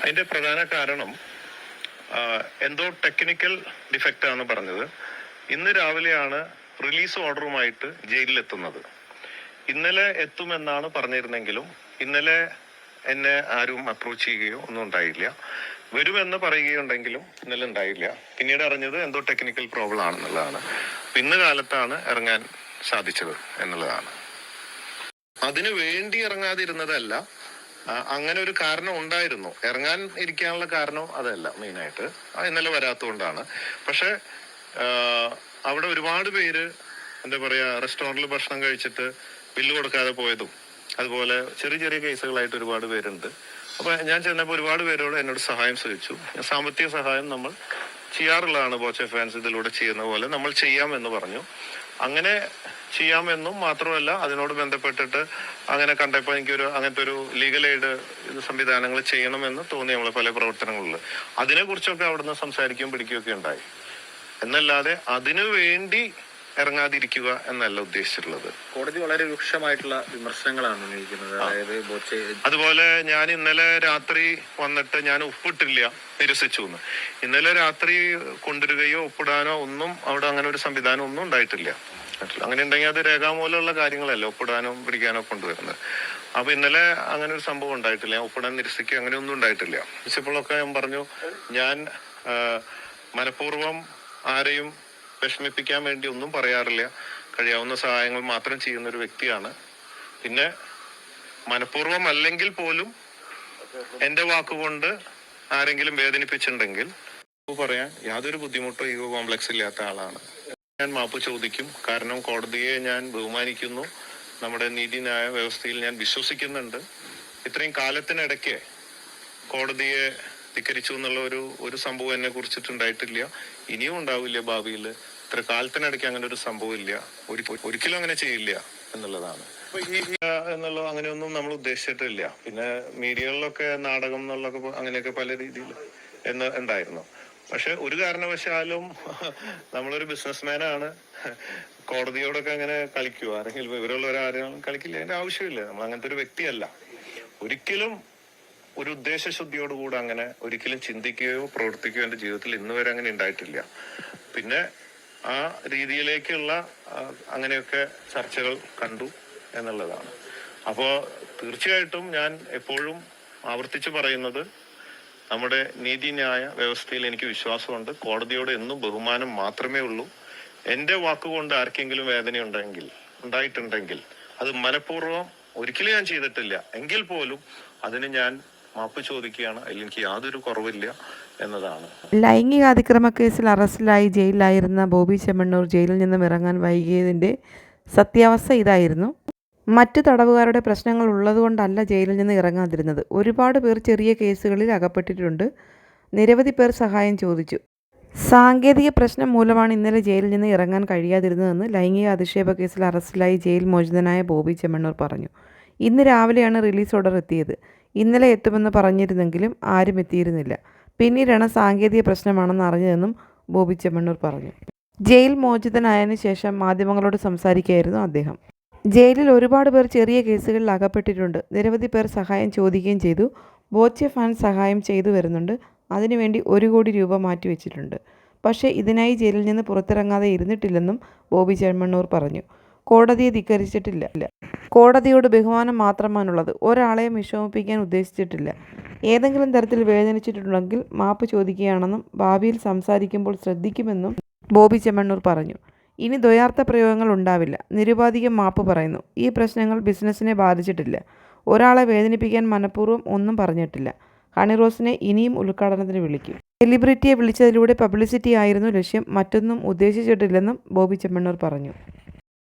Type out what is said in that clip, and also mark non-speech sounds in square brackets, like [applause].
അതിന്റെ പ്രധാന കാരണം എന്തോ ടെക്നിക്കൽ ഡിഫക്റ്റ് ആണ് പറഞ്ഞത്. ഇന്ന് രാവിലെയാണ് റിലീസ് ഓർഡറുമായിട്ട് ജയിലിലെത്തുന്നത്. ഇന്നലെ എത്തുമെന്നാണ് പറഞ്ഞിരുന്നെങ്കിലും ഇന്നലെ എന്നെ ആരും അപ്രോച്ച് ചെയ്യുകയോ ഒന്നും ഉണ്ടായില്ല. വരുമെന്ന് പറയുകയുണ്ടെങ്കിലും ഇന്നലെ ഉണ്ടായില്ല. പിന്നീട് അറിഞ്ഞത് എന്തോ ടെക്നിക്കൽ പ്രോബ്ലം ആണെന്നുള്ളതാണ്. ഇന്ന് കാലത്താണ് ഇറങ്ങാൻ സാധിച്ചത് എന്നുള്ളതാണ്. അതിനു വേണ്ടി ഇറങ്ങാതിരുന്നതല്ല അങ്ങനെ ഒരു കാരണം ഉണ്ടായിരുന്നു. ഇറങ്ങാൻ ഇരിക്കാനുള്ള കാരണം അതല്ല മെയിനായിട്ട്. ഇന്നലെ വരാത്തതുകൊണ്ടാണ്. പക്ഷെ അവിടെ ഒരുപാട് പേര് എന്താ പറയാ റെസ്റ്റോറന്റിൽ ഭക്ഷണം കഴിച്ചിട്ട് ബില്ല് കൊടുക്കാതെ പോയതും അതുപോലെ ചെറിയ ചെറിയ കേസുകളായിട്ട് ഒരുപാട് പേരുണ്ട്. അപ്പൊ ഞാൻ ചെന്നപ്പോൾ ഒരുപാട് പേരോട് എന്നോട് സഹായം ചോദിച്ചു. സാമ്പത്തിക സഹായം നമ്മൾ ചെയ്യാറുള്ളതാണ് ബോച്ച ഫാൻസ് ഇതിലൂടെ ചെയ്യുന്ന പോലെ നമ്മൾ ചെയ്യാമെന്ന് പറഞ്ഞു. അങ്ങനെ ചെയ്യാമെന്നും മാത്രമല്ല അതിനോട് ബന്ധപ്പെട്ടിട്ട് അങ്ങനെ കണ്ടപ്പോൾ എനിക്കൊരു അങ്ങനത്തെ ഒരു ലീഗൽ എയ്ഡ് സംവിധാനങ്ങൾ ചെയ്യണമെന്ന് തോന്നി നമ്മൾ പല പ്രവർത്തനങ്ങളിൽ അതിനെക്കുറിച്ചൊക്കെ അവിടുന്ന് സംസാരിക്കുകയും പിടിക്കുകയൊക്കെ ഉണ്ടായി. എന്നല്ലാതെ അതിനു വേണ്ടി ഇറങ്ങാതിരിക്കുക എന്നല്ല ഉദ്ദേശിച്ചിട്ടുള്ളത്. കോടതി വളരെ രൂക്ഷമായിട്ടുള്ള വിമർശനങ്ങളാണ് ഉന്നയിക്കുന്നത്. അതായത് ബോച്ചെ അതുപോലെ ഞാൻ ഇന്നലെ രാത്രി വന്നിട്ട് ഞാൻ ഒപ്പിട്ടില്ല നിരസിച്ചു എന്ന് ഇന്നലെ രാത്രി കൊണ്ടുവരികയോ ഒപ്പിടാനോ ഒന്നും അവിടെ അങ്ങനെ ഒരു സംവിധാനം ഒന്നും ഉണ്ടായിട്ടില്ല. അങ്ങനെ ഉണ്ടെങ്കിൽ അത് രേഖാമൂലമുള്ള കാര്യങ്ങളല്ല ഒപ്പിടാനോ പിടിക്കാനോ കൊണ്ടുവരുന്നത്. അപ്പൊ ഇന്നലെ അങ്ങനെ ഒരു സംഭവം ഉണ്ടായിട്ടില്ല. ഞാൻ ഒപ്പിടാൻ നിരസിക്കുക അങ്ങനെ ഒന്നും ഉണ്ടായിട്ടില്ല. വിളിച്ചപ്പോഴൊക്കെ ഞാൻ പറഞ്ഞു ഞാൻ മനഃപൂർവം ആരെയും വിഷമിപ്പിക്കാൻ വേണ്ടി ഒന്നും പറയാറില്ല. കഴിയാവുന്ന സഹായങ്ങൾ മാത്രം ചെയ്യുന്ന ഒരു വ്യക്തിയാണ്. പിന്നെ മനഃപൂർവം അല്ലെങ്കിൽ പോലും എന്റെ വാക്കുകൊണ്ട് ആരെങ്കിലും വേദനിപ്പിച്ചിട്ടുണ്ടെങ്കിൽ പറയാൻ യാതൊരു ബുദ്ധിമുട്ടോ ഈഗോ കോംപ്ലക്സ് ഇല്ലാത്ത ആളാണ്. ഞാൻ മാപ്പ് ചോദിക്കും. കാരണം കോടതിയെ ഞാൻ ബഹുമാനിക്കുന്നു. നമ്മുടെ നീതിന്യായ വ്യവസ്ഥയിൽ ഞാൻ വിശ്വസിക്കുന്നുണ്ട്. ഇത്രയും കാലത്തിനിടയ്ക്ക് കോടതിയെ ധിക്കരിച്ചു എന്നുള്ള ഒരു ഒരു സംഭവം എന്നെ കുറിച്ചിട്ടുണ്ടായിട്ടില്ല. ഇനിയും ഉണ്ടാവില്ല ഭാവിയിൽ. ഇത്ര കാലത്തിനിടയ്ക്ക് അങ്ങനെ ഒരു സംഭവം ഇല്ല. ഒരി- ഒരിക്കലും അങ്ങനെ ചെയ്യില്ല എന്നുള്ളതാണ്. എന്നുള്ളത് അങ്ങനെയൊന്നും നമ്മൾ ഉദ്ദേശിച്ചിട്ടില്ല. പിന്നെ മീഡിയകളിലൊക്കെ നാടകം എന്നുള്ളൊക്കെ അങ്ങനെയൊക്കെ പല രീതിയിൽ എന്ന് ഉണ്ടായിരുന്നു. പക്ഷെ ഒരു കാരണവശാലും [laughs] നമ്മളൊരു ബിസിനസ്മാൻ ആണ് കോടതിയോടൊക്കെ അങ്ങനെ കളിക്കുവോ ആരെങ്കിലും വിവരമുള്ളവരാരും കളിക്കില്ല. അതിന്റെ ആവശ്യമില്ല. നമ്മൾ അങ്ങനത്തെ ഒരു വ്യക്തിയല്ല. ഒരിക്കലും ഒരു ഉദ്ദേശശുദ്ധിയോടുകൂടെ അങ്ങനെ ഒരിക്കലും ചിന്തിക്കുകയോ പ്രവർത്തിക്കുകയോ എന്റെ ജീവിതത്തിൽ ഇന്ന് വരെ അങ്ങനെ ഉണ്ടായിട്ടില്ല. പിന്നെ ആ രീതിയിലേക്കുള്ള അങ്ങനെയൊക്കെ ചർച്ചകൾ കണ്ടു എന്നുള്ളതാണ്. അപ്പോൾ തീർച്ചയായിട്ടും ഞാൻ എപ്പോഴും ആവർത്തിച്ചു പറയുന്നത് നമ്മുടെ നീതിന്യായ വ്യവസ്ഥയിൽ എനിക്ക് വിശ്വാസമുണ്ട്. കോടതിയോട് എന്നും ബഹുമാനം മാത്രമേ ഉള്ളൂ. എന്റെ വാക്കുകൊണ്ട് ആർക്കെങ്കിലും വേദനയുണ്ടെങ്കിൽ ഉണ്ടായിട്ടുണ്ടെങ്കിൽ അത് മനഃപൂർവം ഒരിക്കലും ഞാൻ ചെയ്തിട്ടില്ല. എങ്കിൽ പോലും അതിന് ഞാൻ മാപ്പ് ചോദിക്കുകയാണ്. എനിക്ക് യാതൊരു കുറവില്ല എന്നതാണ്. ലൈംഗിക അതിക്രമ കേസിൽ അറസ്റ്റിലായി ജയിലിലായിരുന്ന ബോബി ചെമ്മണ്ണൂർ ജയിലിൽ നിന്നും ഇറങ്ങാൻ വൈകിയതിന്റെ സത്യാവസ്ഥ ഇതായിരുന്നു. മറ്റു തടവുകാരുടെ പ്രശ്നങ്ങൾ ഉള്ളതുകൊണ്ടല്ല ജയിലിൽ നിന്ന് ഇറങ്ങാതിരുന്നത്. ഒരുപാട് പേർ ചെറിയ കേസുകളിൽ അകപ്പെട്ടിട്ടുണ്ട്. നിരവധി പേർ സഹായം ചോദിച്ചു. സാങ്കേതിക പ്രശ്നം മൂലമാണ് ഇന്നലെ ജയിലിൽ നിന്ന് ഇറങ്ങാൻ കഴിയാതിരുന്നതെന്ന് ലൈംഗിക അധിക്ഷേപ കേസിൽ അറസ്റ്റിലായി ജയിൽ മോചിതനായ ബോബി ചെമ്മണ്ണൂർ പറഞ്ഞു. ഇന്ന് രാവിലെയാണ് റിലീസ് ഓർഡർ എത്തിയത്. ഇന്നലെ എത്തുമെന്ന് പറഞ്ഞിരുന്നെങ്കിലും ആരും എത്തിയിരുന്നില്ല. പിന്നീടാണ് സാങ്കേതിക പ്രശ്നമാണെന്ന് അറിഞ്ഞതെന്നും ബോബി ചെമ്മണ്ണൂർ പറഞ്ഞു. ജയിൽ മോചിതനായതിനു ശേഷം മാധ്യമങ്ങളോട് സംസാരിക്കുകയായിരുന്നു അദ്ദേഹം. ജയിലിൽ ഒരുപാട് പേർ ചെറിയ കേസുകളിൽ അകപ്പെട്ടിട്ടുണ്ട്. നിരവധി പേർ സഹായം ചോദിക്കുകയും ചെയ്തു. ബോച്ചെ ഫാൻ സഹായം ചെയ്തു വരുന്നുണ്ട്. അതിനുവേണ്ടി ഒരു കോടി രൂപ മാറ്റിവെച്ചിട്ടുണ്ട് പക്ഷേ ഇതിനായി ജയിലിൽ നിന്ന് പുറത്തിറങ്ങാതെ ഇരുന്നിട്ടില്ലെന്നും ബോബി ചെമ്മണ്ണൂർ പറഞ്ഞു. കോടതിയെ ധിക്കരിച്ചിട്ടില്ല. കോടതിയോട് ബഹുമാനം മാത്രമാണുള്ളത്. ഒരാളെയും വിഷമിപ്പിക്കാൻ ഉദ്ദേശിച്ചിട്ടില്ല. ഏതെങ്കിലും തരത്തിൽ വേദനിച്ചിട്ടുണ്ടെങ്കിൽ മാപ്പ് ചോദിക്കുകയാണെന്നും ഭാവിയിൽ സംസാരിക്കുമ്പോൾ ശ്രദ്ധിക്കുമെന്നും ബോബി ചെമ്മണ്ണൂർ പറഞ്ഞു. ഇനി ദ്വയാർത്ഥ പ്രയോഗങ്ങൾ ഉണ്ടാവില്ല. നിരുപാധികം മാപ്പ് പറയുന്നു. ഈ പ്രശ്നങ്ങൾ ബിസിനസ്സിനെ ബാധിച്ചിട്ടില്ല. ഒരാളെ വേദനിപ്പിക്കാൻ മനഃപൂർവം ഒന്നും പറഞ്ഞിട്ടില്ല. ഹണിറോസിനെ ഇനിയും ഉദ്ഘാടനത്തിന് വിളിക്കും. സെലിബ്രിറ്റിയെ വിളിച്ചതിലൂടെ പബ്ലിസിറ്റി ആയിരുന്നു ലക്ഷ്യം. മറ്റൊന്നും ഉദ്ദേശിച്ചിട്ടില്ലെന്നും ബോബി ചെമ്മണ്ണൂർ പറഞ്ഞു.